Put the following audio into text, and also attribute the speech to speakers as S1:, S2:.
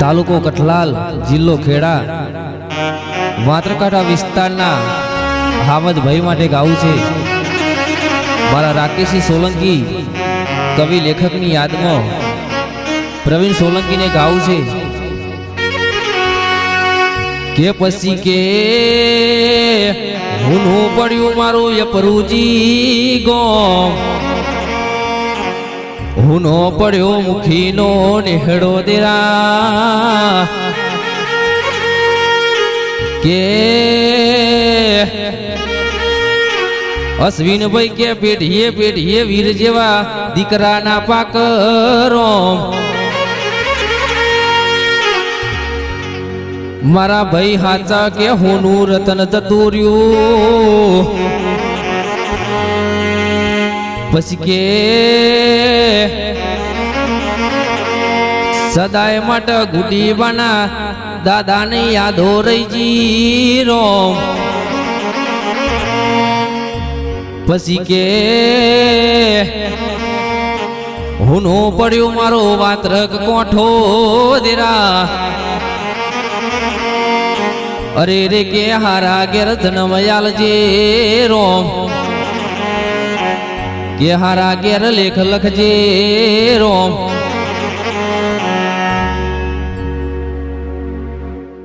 S1: તાલુકો કઠલાલ, જિલ્લો ખેડા. વાત્રકાંઠા વિસ્તારના હાવદભાઈ માટે ગાવું છે. મારા રાકેશી સોલંકી કવિ લેખકની યાદમાં પ્રવીણ સોલંકીને ગાવું છે. કે પછી કે હુનું પડ્યું મારું યપરુજી ગોમ. હુનો પડ્યો મુખીનો નેહડો દેરા. કે અશ્વિનભાઈ કે પેઢીએ પેઢીએ વીર જેવા દીકરાના પાકરો. મારા ભાઈ હાચા કે હોનું રતન જતું રહ્યું પછી કે સદાય માટે ગુડી બના દાદાને યાદો રહી જીરો પછી કે, હુનો પડ્યો મારો વાતરક કોઠો દેરા. અરે રે કે હારા ઘેર જનમયાલ જે રોમ કે હારા ઘેર લેખ લખજે રોમ